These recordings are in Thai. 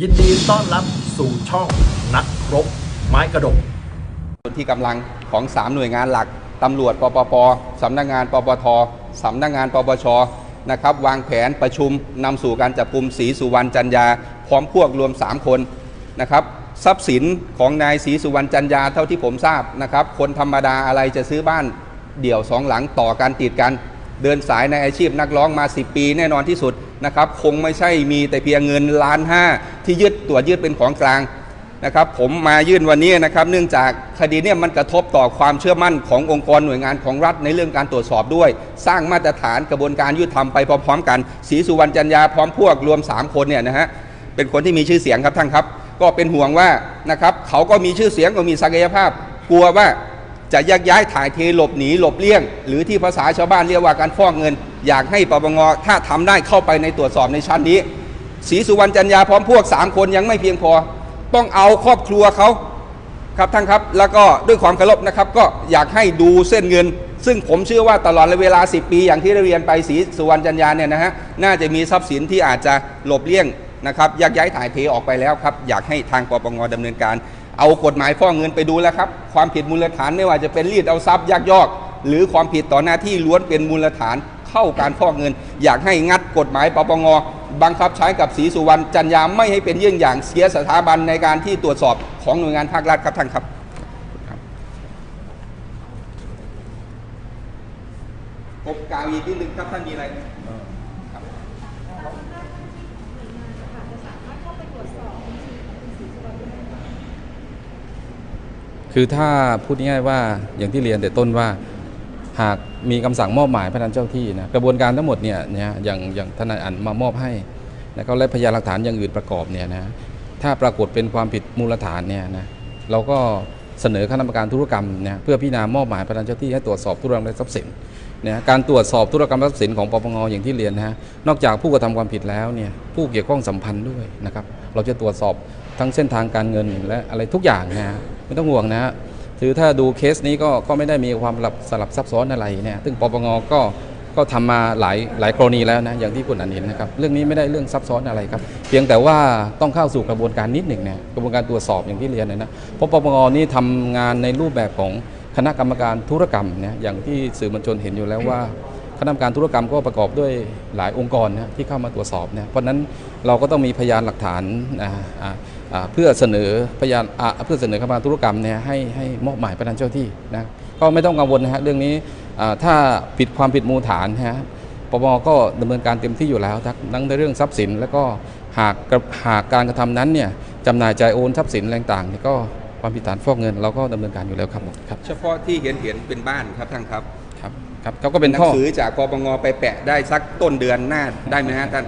ยินดีต้อนรับสู่ช่องนักรบไม้กระดกที่กำลังของ 3 หน่วยงานหลักตำรวจปปปสำนักงานปปทสำนักงานปปชนะครับวางแผนประชุมนำสู่การจับกลุ่มศรีสุวรรณจันยา พร้อมพวกรวม 3 คนนะครับทรัพย์สินของนายศรีสุวรรณจันยาเท่าที่ผมทราบนะครับคนธรรมดาอะไรจะซื้อบ้านเดี่ยวสองหลังต่อกันติดกัน เดินสายในอาชีพนักร้องมา 10 ปีแน่นอนที่สุดนะครับคงไม่ใช่มีแต่เพียงเงินล้านห้าที่ยึดตัวยึดเป็นของกลางนะครับผมมายื่นวันนี้นะครับเนื่องจากคดีเนี่ยมันกระทบต่อความเชื่อมั่นขององค์กรหน่วยงานของรัฐในเรื่องการตรวจสอบด้วย สร้างมาตรฐานกระบวนการยุติธรรมไปพร้อมๆกันศรีสุวรรณจันยาพร้อมพวกรวม 3 คนเนี่ยนะฮะเป็นคนที่มีชื่อเสียงครับท่านครับ ก็เป็นห่วงว่านะครับเขาก็มีชื่อเสียงก็มีศักยภาพกลัวว่า จะยักย้ายถ่ายเทหลบหนีหลบเลี่ยง หรือที่ภาษาชาวบ้านเรียกว่าการฟอกเงิน อยากให้ปปงถ้าทำได้เข้าไปในตรวจสอบในชั้นนี้ศรีสุวรรณจันยาพร้อมพวก 3 คนยังไม่เพียงพอ ต้องเอาครอบครัวเขาครับท่านครับ แล้วก็ด้วยความเคารพนะครับ ก็อยากให้ดูเส้นเงิน ซึ่งผมเชื่อว่าตลอดระยะเวลา 10 ปี อย่างที่เรียนไปศรีสุวรรณจันยาเนี่ยนะฮะน่าจะมีทรัพย์สินที่อาจจะหลบเลี่ยงนะครับยักย้ายถ่ายเทออกไปแล้วครับ อยากให้ทางปปงดำเนินการ เอากฎหมายฟอกเงินไปดูแล้วครับ ความผิดมูลฐานไม่ว่าจะเป็นรีดเอาทรัพย์ยักยอก หรือความผิดต่อหน้าที่ล้วนเป็นมูลฐานเข้าการฟอกเงิน อยากให้งัดกฎหมายปปงบังคับใช้กับศรีสุวรรณจันยามไม่ให้เป็นเยี่ยงอย่างเสียสถาบันในการที่ตรวจสอบของหน่วยงานภาครัฐครับท่านครับผมกาวอีกนิดนึงครับท่านมีอะไรครับ คือถ้าพูดง่ายๆว่าอย่างที่เรียนแต่ต้นว่าหากมีคำสั่งมอบหมายพนักเจ้าที่นะกระบวนการทั้งหมดเนี่ยนะอย่างอย่างทนายอันมามอบให้นะครับและพยานหลักฐานอย่างอื่นประกอบเนี่ยนะถ้าปรากฏเป็นความผิดมูลฐานเนี่ยนะเราก็เสนอคณะกรรมการธุรกรรมเนี่ยเพื่อพิจารณามอบหมายพนักเจ้าที่ให้ตรวจสอบธุรกรรมและทรัพย์สินเนี่ยการตรวจสอบธุรกรรมและทรัพย์สินของปปงอย่างที่เรียนนะฮะนอกจากผู้กระทำความผิดแล้วเนี่ยผู้เกี่ยวข้องสัมพันธ์ด้วยนะครับเราจะตรวจสอบทั้งเส้นทางการเงินและอะไรทุกอย่างนะฮะ ไม่ต้องห่วงนะฮะคือถ้าดูเคสนี้ก็ก็ไม่ได้มีความสลับสลับซับซ้อนอะไรเนี่ยซึ่งปปงก็ก็ทำมาหลายหลายกรณีแล้วนะอย่างที่คุณอันเห็นนะครับเรื่องนี้ไม่ได้เรื่องซับซ้อนอะไรครับ เพียงแต่ว่าต้องเข้าสู่กระบวนการนิดหนึ่งเนี่ยกระบวนการตรวจสอบอย่างที่เรียนนะเพราะปปงนี่ทำงานในรูปแบบของคณะกรรมการธุรกรรมเนี่ยอย่างที่สื่อมวลชนเห็นอยู่แล้วว่าคณะกรรมการธุรกรรมก็ประกอบด้วยหลายองค์กรนะที่เข้ามาตรวจสอบเนี่ยเพราะนั้นเราก็ต้องมีพยานหลักฐานอ่าอ่าอ่า เพื่อเสนอพยานอ่าเพื่อเสนอคณะกรรมการธุรกรรมเนี่ยให้ให้มอบหมายพนักเจ้าที่นะก็ไม่ต้องกังวลนะฮะเรื่องนี้อ่าถ้าผิดความผิดมูลฐานนะฮะปปก็ดำเนินการเต็มที่อยู่แล้วทั้งทั้งในเรื่องทรัพย์สิน แล้วก็หากกระหากการกระทำนั้นเนี่ยจำหน่ายจ่ายโอนทรัพย์สินอะไรต่างๆเนี่ยก็ความผิดฐานฟอกเงินเราก็ดำเนินการอยู่แล้วครับผมครับ เฉพาะที่เห็นเห็นเป็นบ้านครับท่านครับครับครับเขาก็เป็นหนัข้อสือจากปปงไปแปะได้สักต้นเดือนหน้าได้ไหมฮะท่าน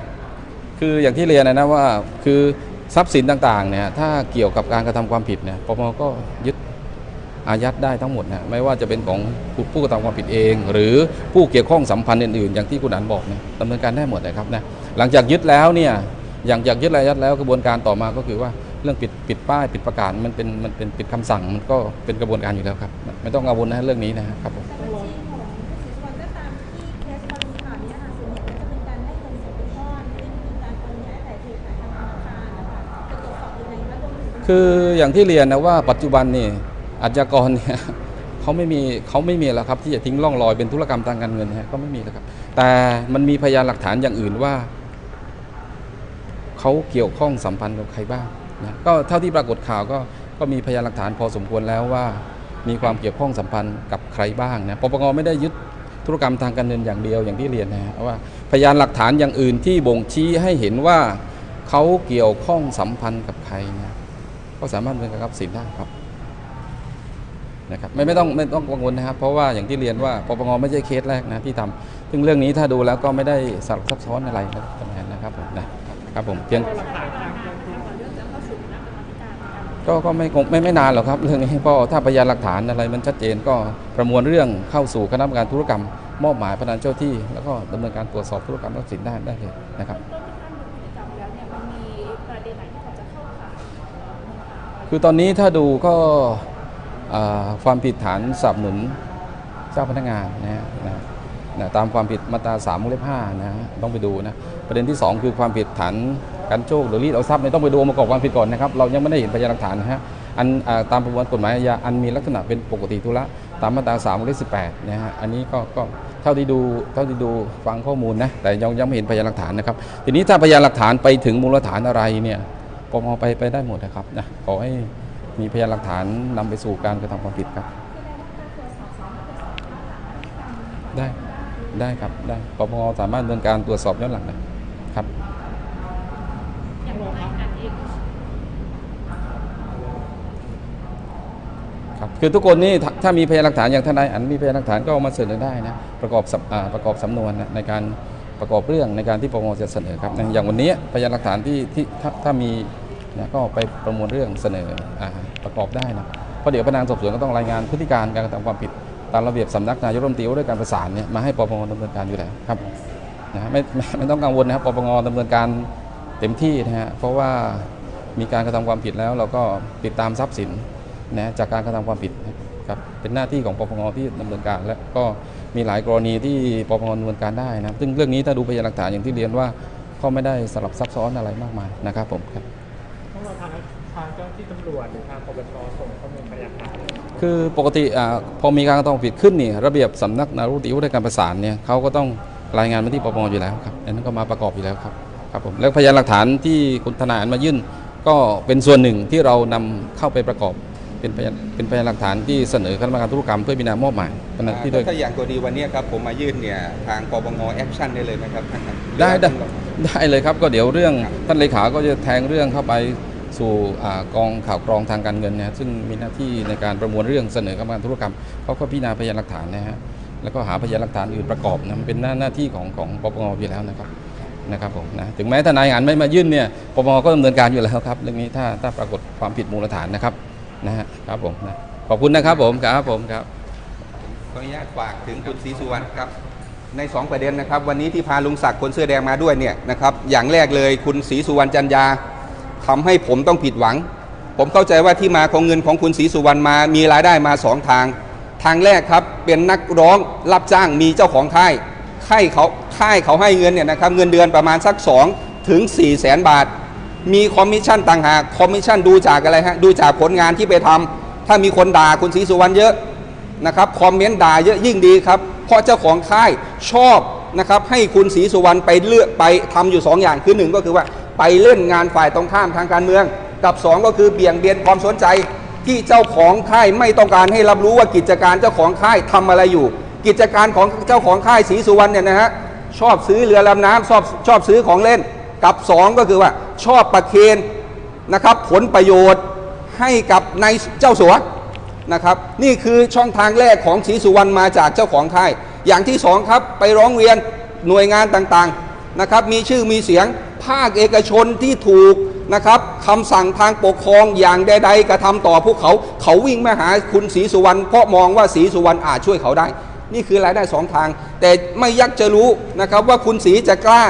คืออย่างที่เรียนนะนะว่าคือ ทรัพย์สินต่างๆเนี่ยถ้าเกี่ยวกับการกระทำความผิดเนี่ยปปงก็ยึดอายัดได้ทั้งหมดนะไม่ว่าจะเป็นของผู้ผกระทำความผิดเอง หรือผู้เกี่ยวข้องสัมพันธ์อื่นๆ อย่างที่คุณอันบอกเนี่ยดำเนินการได้หมดนะครับนะหลังจากยึดแล้วเนี่ยอย่างจากยึดอายัดแล้วกระบวนการต่อมาก็คือว่าเรื่องปิดปิดป้ายปิดประกาศมันเป็นมันเป็นปิดคำสั่งมันก็เป็นกระบวนการอยู่แล้วครับ ไม่ต้องกังวลนะเรื่องนี้นะครับผม คืออย่างที่เรียนนะว่าปัจจุบันนี่อาชญากรเนี่ยเขาไม่มีเขาไม่มีแล้วครับที่จะทิ้งร่องรอยเป็นธุรกรรมทางการเงินนะฮะก็ไม่มีแล้วครับ แต่มันมีพยานหลักฐานอย่างอื่นว่าเขาเกี่ยวข้องสัมพันธ์กับใครบ้างนะก็เท่าที่ปรากฏข่าวก็ก็มีพยานหลักฐานพอสมควรแล้วว่า มีความเกี่ยวข้องสัมพันธ์กับใครบ้างนะปปงไม่ได้ยึดธุรกรรมทางการเงินอย่างเดียวอย่างที่เรียนนะฮะว่าพยานหลักฐานอย่างอื่นที่บ่งชี้ให้เห็นว่าเขาเกี่ยวข้องสัมพันธ์กับใครนะ ก็สามารถเป็นการรับสินได้ครับนะครับไม่ไม่ต้องไม่ต้องกังวลนะครับ เพราะว่าอย่างที่เรียนว่าปปงไม่ใช่เคสแรกนะที่ทำซึ่งเรื่องนี้ถ้าดูแล้วก็ไม่ได้สลับซับซ้อนอะไรนะครับผมนะครับผมเพียงก็ก็ไม่คงไม่ไม่นานหรอกครับ เรื่องนี้เพราะถ้าพยานหลักฐานอะไรมันชัดเจนก็ประมวลเรื่องเข้าสู่คณะกรรมการธุรกรรม มอบหมายพนันเจ้าที่ แล้วก็ดำเนินการตรวจสอบธุรกรรมทรัพย์สินได้ได้เลยนะครับ จำแล้วเนี่ยมันมีประเด็นไหนที่พอจะเข้าข่าย คือตอนนี้ถ้าดูก็ความผิดฐานสนับสนุนเจ้าพนักงานนะฮะนะนะตามความผิดมาตรา3ามวงเล็บห้านะฮะต้องไปดูนะประเด็นที่ 2 คือความผิดฐานกันโชคหรือรีดเอาทรัพย์เนี่ยต้องไปดูองค์ประกอบความผิดก่อนนะครับเรายังไม่ได้เห็นพยานหลักฐานนะฮะอันอตามประมวลกฎหมายอาญาอันมีลักษณะเป็นปกติธุระตามมาตรา3วงเล็บ18นะฮะอันนี้ก็ก็เท่าที่ดูเท่าที่ดูฟังข้อมูลนะแต่ยังยังไม่เห็นพยานหลักฐานนะครับทีนี้ถ้าพยานหลักฐานไปถึงมูลฐานอะไรเนี่ย ปปงไปไปได้หมดนะครับนะขอให้มีพยานหลักฐานนำไปสู่การกระทำความผิดครับ ได้ได้ครับได้ปปงสามารถดำเนินการตรวจสอบย้อนหลังได้ครับครับคือทุกคนนี่ถ้ามีพยานหลักฐานอย่างทนายอันมีพยานหลักฐานก็เอามาเสนอได้นะประกอบอประกอบสำนวนนะในการประกอบเรื่องในการที่ปปงจะเสนอครับอย่างวันนี้พยานหลักฐานที่ที่ถ้าถ้ามี นะก็ไปประมวลเรื่องเสนออประกอบได้นะเพราะเดี๋ยวพนักงานสอบสวนก็ต้องรายงานพฤติการการกระทำความผิดตามระเบียบสำนักนายกรัฐมนตรีว่าด้วยการประสานเนี่ยมาให้ปปงดำเนินการอยู่แล้วครับนะฮะไม่ไม่ไม่ต้องกังวลนะครับปปงดำเนินการเต็มที่นะฮะเพราะว่ามีการกระทำความผิดแล้ว เราก็ติดตามทรัพย์สินนะจากการกระทำความผิดครับเป็นหน้าที่ของปปงที่ดำเนินการ และก็มีหลายกรณีที่ปปงดำเนินการได้นะซึ่งเรื่องนี้ถ้าดูพยานหลักฐานอย่างที่เรียนว่าก็ไม่ได้สลับซับซ้อนอะไรมากมายนะครับผมครับ ต้องรอทางทางเจ้าหน้าที่ตำรวจหรือทางปปชส่งข้อมูลพยานหลักฐานคือปกติอาพอมีการกระทำความผิดขึ้นนี่ระเบียบสำนักนายกรัฐมนตรีว่าด้วยการประสานเนี่ยเขาก็ต้องรายงานมาที่ปปงอยู่แล้วครับอันนั้นก็มาประกอบอยู่แล้วครับครับผมแล้วพยานหลักฐานที่คุณทนายอันมายื่น ก็เป็นส่วนหนึ่งที่เรานำเข้าไปประกอบ เป็นพยานเป็นพยานหลักฐานที่เสนอคณะกรรมการธุรกรรมเพื่อพิจารณามอบหมายขณะที่โดยถ้าอย่างกรณีวันเนี้ยครับผมมายื่นเนี่ยทางปปงแอคชั่นได้เลยไหมครับท่านครับได้ได้ ได้เลยครับก็เดี๋ยวเรื่องท่านเลขาก็จะแทงเรื่องเข้าไป สู่กองข่าวกรองทางการเงินนะซึ่งมีหน้าที่ในการประมวลเรื่องเสนอกรรมการธุรกรรมเขาก็พิจารณาพยานหลักฐานนะฮะแล้วก็หาพยานหลักฐานอื่นประกอบนะมันเป็นหน้าหน้าที่ของของปปงอยู่แล้วนะครับนะครับผมนะถึงแม้ทนายงานไม่มายื่นเนี่ยปปงก็ดำเนินการอยู่แล้วครับเรื่องนี้ถ้าถ้าปรากฏความผิดมูลฐานนะครับนะฮะครับผมนะขอบคุณนะครับผมครับผมครับขออนุญาตฝากถึงคุณศรีสุวรรณครับใน 2 ประเด็นนะครับ วันนี้ที่พาลุงศักดิ์คนเสื้อแดงมาด้วยเนี่ยนะครับอย่างแรกเลยคุณศรีสุวรรณจันยา ทำให้ผมต้องผิดหวัง ผมเข้าใจว่าที่มาของเงินของคุณศรีสุวรรณมา มีรายได้มาสองทาง ทางแรกครับเป็นนักร้องรับจ้างมีเจ้าของค่าย ค่ายเขาค่ายเขาให้เงินเนี่ยนะครับเงินเดือนประมาณสัก2ถึง4 0 0แสนบาท มีคอมมิชชั่นต่างหากคอมมิชชั่นดูจากอะไรฮะดูจากผลงานที่ไปทำถ้ามีคนด่าคุณศรีสุวรรณเยอะนะครับคอมเมนต์ด่าเยอะยิ่งดีครับเพราะเจ้าของค่ายชอบนะครับให้คุณศรีสุวรรณไปเลือกไปทำอยู่2อย่างคือหนึ่งก็คือว่า ไปเล่นงานฝ่ายตรงข้ามทางการเมือง กับ 2 ก็คือเบี่ยงเบนความสนใจ ที่เจ้าของค่ายไม่ต้องการให้รับรู้ว่ากิจการเจ้าของค่ายทำอะไรอยู่ กิจการของเจ้าของค่ายศรีสุวรรณเนี่ยนะฮะชอบซื้อเรือลำน้ำชอบชอบซื้อของเล่น กับ 2 ก็คือว่าชอบประเคนนะครับผลประโยชน์ให้กับในายเจ้าสัวนะครับนี่คือช่องทางแรกของศรีสุวรรณมาจากเจ้าของค่าย อย่างที่สองครับไปร้องเรียนหน่วยงานต่างๆนะครับมีชื่อมีเสียง ภาคเอกชนที่ถูกนะครับคำสั่งทางปกครองอย่างใดๆกระทำต่อพวกเขา เขาวิ่งมาหาคุณศรีสุวรรณเพราะมองว่าศรีสุวรรณอาจช่วยเขาได้ นี่คือรายได้สองทาง แต่ไม่ยักจะรู้นะครับว่าคุณศรีจะกล้า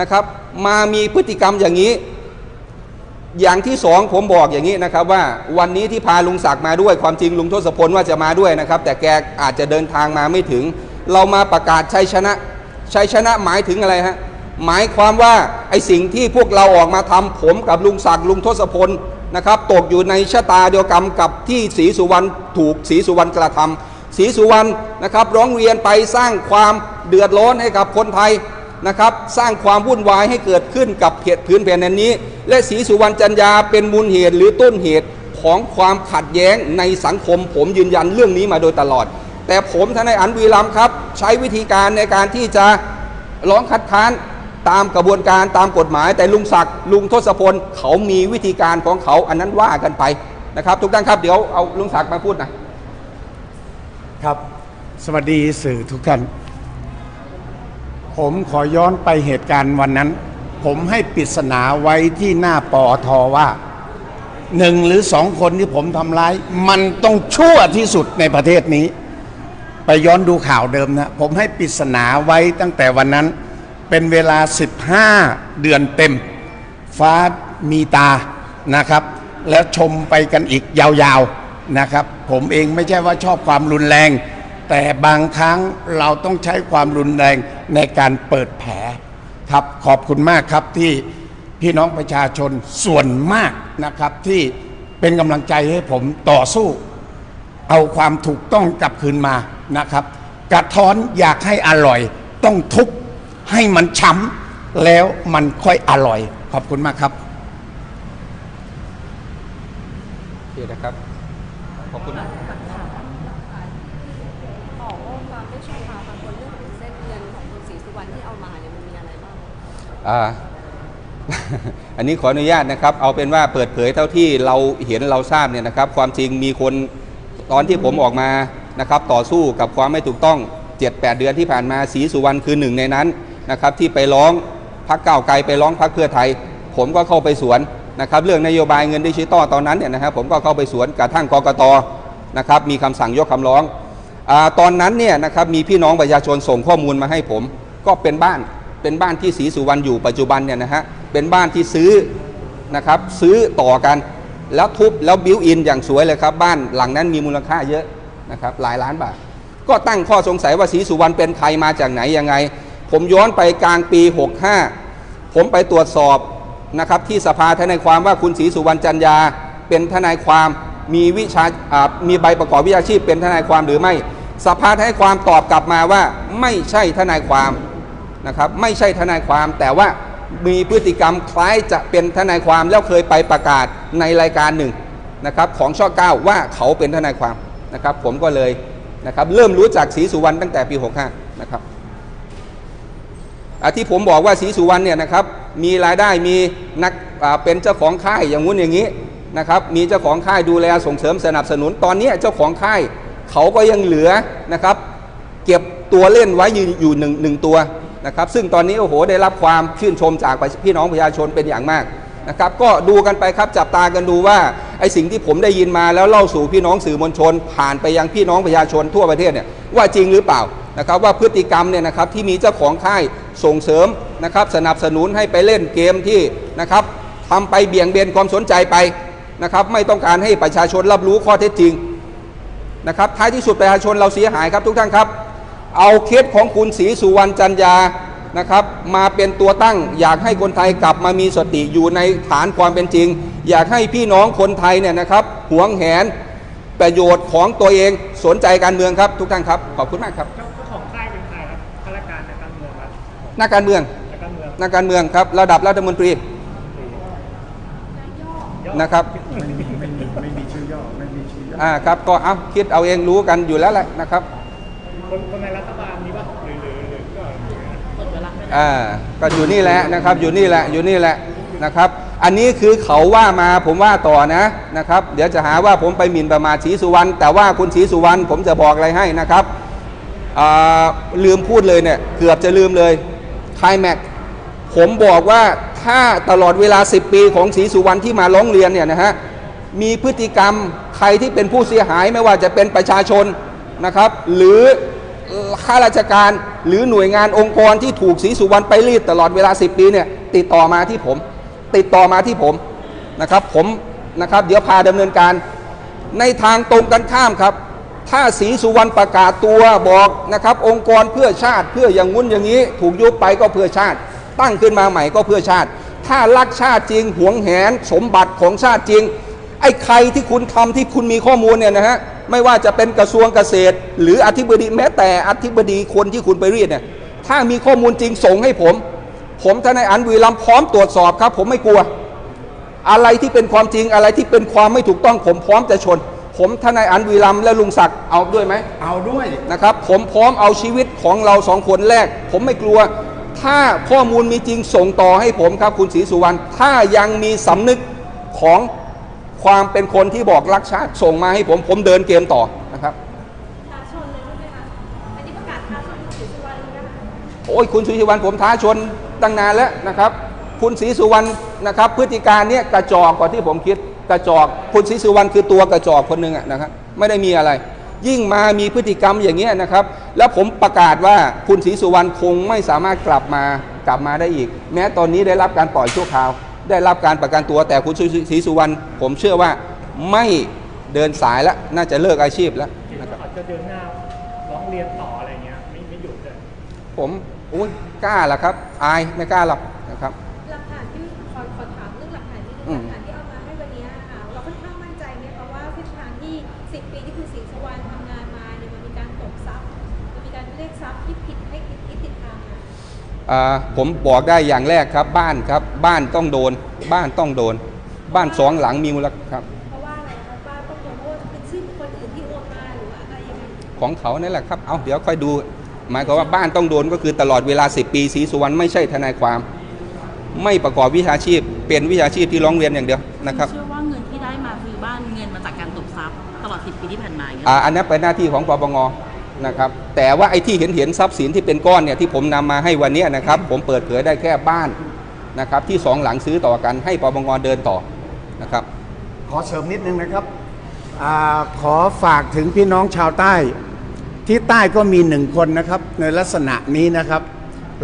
นะครับมามีพฤติกรรมอย่างนี้ อย่างที่สองผมบอกอย่างนี้นะครับว่าวันนี้ที่พาลุงศักดิ์มาด้วยความจริงลุงทศพลว่าจะมาด้วยนะครับ แต่แกอาจจะเดินทางมาไม่ถึง เรามาประกาศชัยชนะชัยชนะหมายถึงอะไรฮะ หมายความว่าไอสิ่งที่พวกเราออกมาทำผมกับลุงศักดิ์ลุงทศพลนะครับตกอยู่ในชะตาเดียวกันกับที่ศรีสุวรรณถูกศรีสุวรรณกระทำศรีสุวรรณนะครับร้องเรียนไปสร้างความเดือดร้อนให้กับคนไทยนะครับสร้างความวุ่นวายให้เกิดขึ้นกับเขตพื้นแผ่นนี้ และศรีสุวรรณจันยาเป็นมูลเหตุหรือต้นเหตุของความขัดแย้งในสังคม ผมยืนยันเรื่องนี้มาโดยตลอด แต่ผมทนายอันวีรัมครับ ใช้วิธีการในการที่จะร้องคัดค้าน ตามกระบวนการตามกฎหมาย แต่ลุงศักดิ์ลุงทศพลเขามีวิธีการของเขาอันนั้นว่ากันไปนะครับ ทุกท่านครับเดี๋ยวเอาลุงศักดิ์มาพูดนะครับ สวัสดีสื่อทุกท่าน ผมขอย้อนไปเหตุการณ์วันนั้น ผมให้ปริศนาไว้ที่หน้าปอทว่าหนึ่งหรือสองคนที่ผมทำร้าย มันต้องชั่วที่สุดในประเทศนี้ ไปย้อนดูข่าวเดิมนะ ผมให้ปริศนาไว้ตั้งแต่วันนั้น เป็นเวลา 15 เดือนเต็ม ฟ้ามีตานะครับ แล้วชมไปกันอีกยาวๆนะครับ ผมเองไม่ใช่ว่าชอบความรุนแรง แต่บางครั้งเราต้องใช้ความรุนแรงในการเปิดแผลครับขอบคุณมากครับที่พี่น้องประชาชนส่วนมากนะครับที่เป็นกำลังใจให้ผมต่อสู้ เอาความถูกต้องกลับคืนมานะครับ กระท้อนอยากให้อร่อยต้องทุบ ให้มันช้ำแล้วมันค่อยอร่อย ขอบคุณมากครับโอเคนะครับ ขอบคุณบอกว่าความไม่ชอบมาบางคนเรื่องของเส้นเงินของคุณศรีสุวรรณที่เอามาเนี่ยมันมีอะไรบ้างอ่าอันนี้ขออนุญาตนะครับ เอาเป็นว่าเปิดเผยเท่าที่เราเห็นเราทราบเนี่ยนะครับ ความจริงมีคนตอนที่ผมออกมานะครับ ต่อสู้กับความไม่ถูกต้อง 7-8 เดือนที่ผ่านมาศรีสุวรรณคือหนึ่งในนั้น นะครับที่ไปร้องพักเก้าไกลไปร้องพักเพื่อไทย ผมก็เข้าไปสวนนะครับเรื่องนโยบายเงินดิจิตอลตอนนั้นเนี่ยนะครับผมก็เข้าไปสวนกระทั่งกกตนะครับมีคำสั่งยกคำร้องอตอนนั้นเนี่ยนะครับมีพี่น้องประชาชนส่งข้อมูลมาให้ผม ก็เป็นบ้านเป็นบ้านที่ศรีสุวรรณอยู่ปัจจุบันเนี่ยนะฮะเป็นบ้านที่ซื้อนะครับซื้อต่อกันแล้วทุบแล้วบิวอินอย่างสวยเลยครับบ้านหลังนั้นมีมูลค่าเยอะนะครับหลายล้านบาท ก็ตั้งข้อสงสัยว่าศรีสุวรรณเป็นใครมาจากไหนยังไง ผมย้อนไปกลางปี 65 ผมไปตรวจสอบนะครับที่สภาทนายความว่าคุณศรีสุวรรณจันยาเป็นทนายความมีวิชาามีใบประกอบวิชาชีพเป็นทนายความหรือไม่ สภาทนายความตอบกลับมาว่าไม่ใช่ทนายความนะครับไม่ใช่ทนายความแต่ว่ามีพฤติกรรมคล้ายจะเป็นทนายความแล้วเคยไปประกาศในรายการหนึ่งนะครับของช่อเก้าว่าเขาเป็นทนายความนะครับผมก็เลยนะครับเริ่มรู้จักศรีสุวรรณตั้งแต่ปี 65 นะครับ ที่ผมบอกว่าศรีสุวรรณเนี่ยนะครับมีรายได้มีนักเป็นเจ้าของค่ายอย่างงู้นอย่างนี้นะครับมีเจ้าของค่ายดูแลส่งเสริมสนับสนุนตอนนี้เจ้าของค่ายเขาก็ยังเหลือนะครับเก็บตัวเล่นไว้อยู่อยู่หนึ่งหนึ่งตัวนะครับซึ่งตอนนี้โอ้โหได้รับความชื่นชมจากพี่น้องประชาชนเป็นอย่างมากนะครับก็ดูกันไปครับจับตากันดูว่าไอ้สิ่งที่ผมได้ยินมาแล้วเล่าสู่พี่น้องสื่อมวลชน ผ่านไปยังพี่น้องประชาชนทั่วประเทศเนี่ยว่าจริงหรือเปล่า นะครับว่าพฤติกรรมเนี่ยนะครับที่มีเจ้าของค่ายส่งเสริมนะครับสนับสนุนให้ไปเล่นเกมที่นะครับทำไปเบี่ยงเบนความสนใจไปนะครับไม่ต้องการให้ประชาชนรับรู้ข้อเท็จจริงนะครับท้ายที่สุดประชาชนเราเสียหายครับทุกท่านครับ เอาเคสของคุณศรีสุวรรณจันยานะครับมาเป็นตัวตั้ง อยากให้คนไทยกลับมามีสติอยู่ในฐานความเป็นจริง อยากให้พี่น้องคนไทยเนี่ยนะครับหวงแหนประโยชน์ของตัวเองสนใจการเมืองครับทุกท่านครับ ขอบคุณมากครับ นักการเมืองในการเมือง นักการเมืองครับ ระดับรัฐมนตรีนะครับไม่มีไม่มีไม่มีชื่อย่อไม่มีชื่อย่ออ่าครับก็เอาคิดเอาเองรู้กันอยู่แล้วแหละนะครับคนคนในรัฐบาลมีป่ะหรือหรือหรือก็อ่าก็อยู่นี่แหละนะครับ อยู่นี่แหละอยู่นี่แหละนะครับ อันนี้คือเขาว่ามาผมว่าต่อนะนะครับ เดี๋ยวจะหาว่าผมไปหมิ่นประมาทศรีสุวรรณแต่ว่าคุณศรีสุวรรณผมจะบอกอะไรให้นะครับอ่าลืมพูดเลยเนี่ยเกือบจะลืมเลย ไคลแม็กผมบอกว่าถ้าตลอดเวลา 10 ปีของศรีสุวรรณที่มาร้องเรียนเนี่ยนะฮะมีพฤติกรรมใครที่เป็นผู้เสียหายไม่ว่าจะเป็นประชาชนนะครับ หรือข้าราชการหรือหน่วยงานองค์กรที่ถูกศรีสุวรรณไปรีดตลอดเวลา 10 ปีเนี่ยติดต่อมาที่ผม ติดต่อมาที่ผมนะครับผมนะครับเดี๋ยวพาดำเนินการในทางตรงกันข้ามครับ ถ้าศรีสุวรรณประกาศตัวบอกนะครับองค์กรเพื่อชาติเพื่ออย่างงุ้นอย่างนี้ ถูกยุบไปก็เพื่อชาติ ตั้งขึ้นมาใหม่ก็เพื่อชาติ ถ้ารักชาติจริงหวงแหนสมบัติของชาติจริง ไอ้ใครที่คุณทำที่คุณมีข้อมูลเนี่ยนะฮะไม่ว่าจะเป็นกระทรวงเกษตร หรืออธิบดีแม้แต่อธิบดีคนที่คุณไปเรียกเนี่ยถ้ามีข้อมูลจริงส่งให้ผม ผมทนายอันวีรัมพร้อมตรวจสอบครับ ผมไม่กลัว อะไรที่เป็นความจริงอะไรที่เป็นความไม่ถูกต้องผมพร้อมจะชน ผมทนายอันวีรัมย์และลุงศักดิ์เอาด้วยไหมเอาด้วยนะครับ ผมพร้อมเอาชีวิตของเราสองคนแรก ผมไม่กลัว ถ้าข้อมูลมีจริงส่งต่อให้ผมครับคุณศรีสุวรรณถ้ายังมีสำนึกของความเป็นคนที่บอกรักชาติส่งมาให้ผมผมเดินเกมต่อนะครับท้าชนเลยใช่ไหมคะอันนี้ประกาศท้าชนคุณศรีสุวรรณเลยนะคะโอ้ยคุณศรีสุวรรณผมท้าชนตั้งนานแล้วนะครับ คุณศรีสุวรรณนะครับ พฤติการเนี้ยกระจอกกว่าที่ผมคิด กระจอกคุณศรีสุวรรณคือตัวกระจอกคนหนึ่งอะนะครับไม่ได้มีอะไร ยิ่งมามีพฤติกรรมอย่างเงี้ยนะครับ แล้วผมประกาศว่าคุณศรีสุวรรณคงไม่สามารถกลับมากลับมาได้อีก แม้ตอนนี้ได้รับการปล่อยชั่วคราว ได้รับการประกันตัวแต่คุณศรีสุวรรณผมเชื่อว่าไม่เดินสายแล้วน่าจะเลิกอาชีพแล้วคิดนะคว่ารับเขาจะเดินหน้าร้องเรียนต่ออะไรเงี้ยไม่ไม่หยุดเลยผมอุ้ยกล้าเหรอครับ อายไม่กล้าหรอกนะครับ หลักฐานที่ขอขอ 10 ปีที่คุณศรีสุวรรณทำงานมาเนี่ยมันมีการตบทรัพย์มันมีการเรียกทรัพย์ที่ผิดให้ผิดที่ติดทางอะ อ่า ผมบอกได้อย่างแรกครับบ้านครับ บ้านต้องโดน บ้านต้องโดน บ้านสองหลังมีมูลค่าครับเพราะว่าอะไรคะว่าต้องโดนเพราะว่าเป็นชื่อคนอื่นที่โอนมาหรือว่าอะไรยังไงของเขานั่นแหละครับเอาเดี๋ยวค่อยดู หมายความว่าบ้านต้องโดนก็คือตลอดเวลา 10 ปีศรีสุวรรณไม่ใช่ทนายความ ไม่ประกอบวิชาชีพ เป็นวิชาชีพที่ร้องเรียนอย่างเดียวนะครับเชื่อว่าเงินที่ได้มาคือบ้านเงินมาจากการตบทรัพย์ตลอด 10 ปีที่ผ่านมาอย่างเงี้ยอ่าอันนั้นเป็นหน้าที่ของปปง นะครับแต่ว่าไอ้ที่เห็นเห็นทรัพย์สินที่เป็นก้อนเนี่ยที่ผมนำมาให้วันนี้นะครับผมเปิดเผยได้แค่บ้านนะครับที่สองหลังซื้อต่อกันให้ปปงเดินต่อนะครับขอเสริมนิดนึงนะครับอขอฝากถึงพี่น้องชาวใต้ ที่ใต้ก็มีหนึ่งคนนะครับในลักษณะนี้นะครับ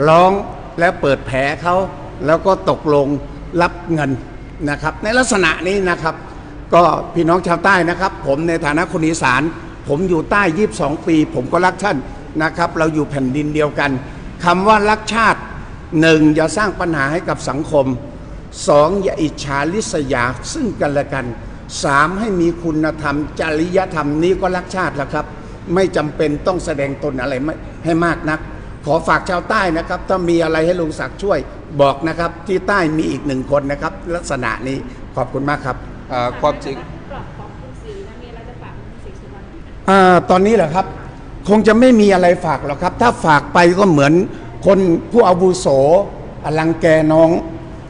ร้องและเปิดแผลเขาแล้วก็ตกลงรับเงินนะครับ ในลักษณะนี้นะครับ ก็พี่น้องชาวใต้นะครับ ผมในฐานะคนอีสาน ผมอยู่ใต้22ปี ผมก็รักท่านนะครับ เราอยู่แผ่นดินเดียวกันคำว่ารักชาติหนึ่งอย่าสร้างปัญหาให้กับสังคมสองอย่าอิจฉาริษยาซึ่งกันและกันสามให้มีคุณธรรม จริยธรรมนี้ก็รักชาติแล้วครับ ไม่จำเป็นต้องแสดงตนอะไรไให้มากนัก ขอฝากชาวใต้นะครับ ถ้ามีอะไรให้ลุงศักดิ์ช่วยบอกนะครับ ที่ใต้มีอีกหนึ่งคนนะครับ ลักษณะนี้ขอบคุณมากครับความจริงกรอบของ อตอนนี้เหรอครับ คงจะไม่มีอะไรฝากหรอกครับ ถ้าฝากไปก็เหมือนคนผู้อาวุโสอลังแกน้อง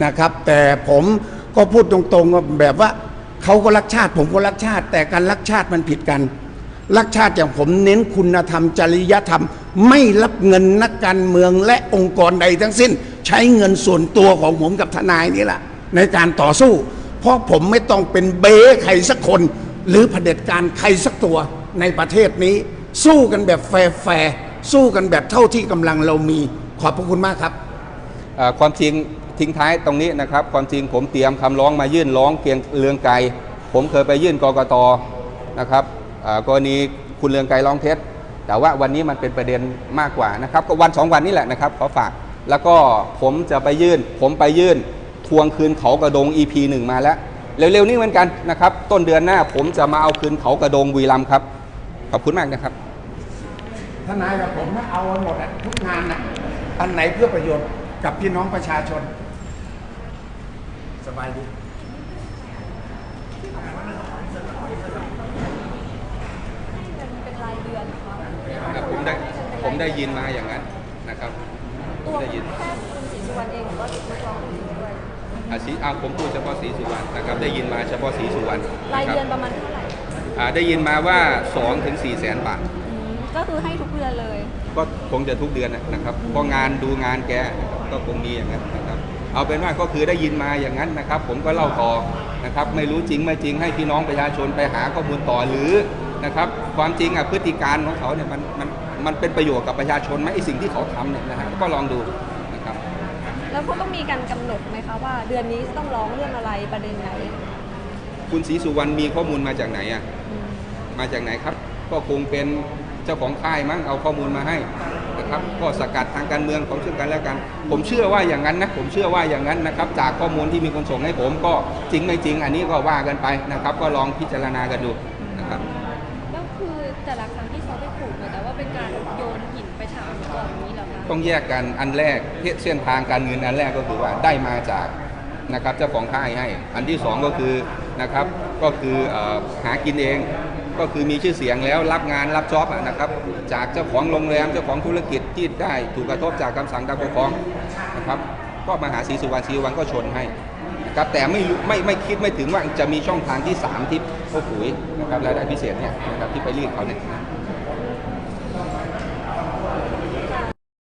นะครับ แต่ผมก็พูดตรงๆแบบว่าเขาก็รักชาติ ผมก็รักชาติ แต่การรักชาติมันผิดกันรักชาติอย่างผมเน้นคุณธรรม จริยธรรม ไม่รับเงินนักการเมืองและองค์กรใดทั้งสิ้น ใช้เงินส่วนตัวของผมกับทนายนี่แหละในการต่อสู้ เพราะผมไม่ต้องเป็นเบ้ใครสักคน หรือเผด็จการใครสักตัว ในประเทศนี้ สู้กันแบบแฟร์สู้กันแบบเท่าที่กำลังเรามี ขอบพระคุณมากครับ ความจริงทิ้งท้ายตรงนี้นะครับ ความจริงผมเตรียมคำร้องมายื่นร้องเกียงเรืองไกรผมเคยไปยื่นกกตนะครับกรณีคุณเรืองไกรร้องเท็จแต่ว่าวันนี้มันเป็นประเด็นมากกว่านะครับ ก็วันสองวันนี้แหละนะครับขอฝาก แล้วก็ผมจะไปยื่น ผมไปยื่นทวงคืนเขากระดง EP หนึ่งมาแล้ว เร็วๆนี้เหมือนกันนะครับ ต้นเดือนหน้าผมจะมาเอาคืนเขากระดงวีรัมครับ ขอบคุณมากนะครับทนายกับผมนะเอาหมดอะทุกงานนะอันไหนเพื่อประโยชน์กับพี่น้องประชาชน สบายดีเป็นรายเดือนนะคะผมได้ผมได้ยินมาอย่างนั้นนะครับผตัมวได้ยิน แค่คุณศรีสุวรรณเองหรือว่านักร้องคนอื่นด้วยอาชีอาผมพูดเฉพาะสีสุวรรณนะครับได้ยินมาเฉพาะสีสุวรรณรายนะคบเดือนประมาณเท่าไหร่ อ่าได้ยินมาว่า2ถึง4แสนบาท อืมก็คือให้ทุกเดือนเลย ก็คงจะทุกเดือนนะครับเพราะงานดูงานแกนะครับก็คงมีอย่างนั้นนะครับ เอาเป็นว่าก็คือได้ยินมาอย่างนั้นนะครับ ผมก็เล่าต่อนะครับ ไม่รู้จริงไม่จริงให้พี่น้องประชาชนไปหาข้อมูลต่อหรือนะครับ ความจริงอะพฤติการของเขาเนี่ยมันมันมันเป็นประโยชน์กับประชาชนไหมไอสิ่งที่เขาทำเนี่ยนะฮะก็ลองดูนะครับ แล้วเขาต้องมีการกำหนดไหมคะว่า เดือนนี้จะต้องร้องเรื่องอะไรประเด็นไหน คุณศรีสุวรรณมีข้อมูลมาจากไหนอะอืมมาจากไหนครับ ก็คงเป็นเจ้าของค่ายมั้งเอาข้อมูลมาให้นะครับก็สกัดทางการเมืองของซึ่งกันและกัน ผมเชื่อว่าอย่างนั้นนะผมเชื่อว่าอย่างนั้นนะครับ จากข้อมูลที่มีคนส่งให้ผมก็จริงไม่จริง อันนี้ก็ว่ากันไปนะครับ ก็ลองพิจารณากันดูนะครับแล้วคือแต่ละครั้งที่เขาไปขูดเหมือนแต่ว่าเป็นการโยนหินไปถามก่อนนี้เหรอคะต้องแยกกันอันแรกเส้นทางการเงินอันแรกก็คือว่าได้มาจากนะครับเจ้าของค่ายให้ อันที่สองก็คือ นะครับ ก็คือหากินเอง ก็คือมีชื่อเสียงแล้วรับงานรับจ็อบนะครับ จากเจ้าของโรงแรมเจ้าของธุรกิจที่ได้ถูกกระทบจากคำสั่งการปกครองนะครับ ก็มาหาศรีสุวรรณศรีสุวรรณก็ชนให้นะครับแต่ไม่ไม่ไม่คิดไม่ถึงว่าจะมีช่องทางที่สามที่โอ้โหนะครับรายได้พิเศษเนี่ยนะครับที่ไปรีดเขาเนี่ย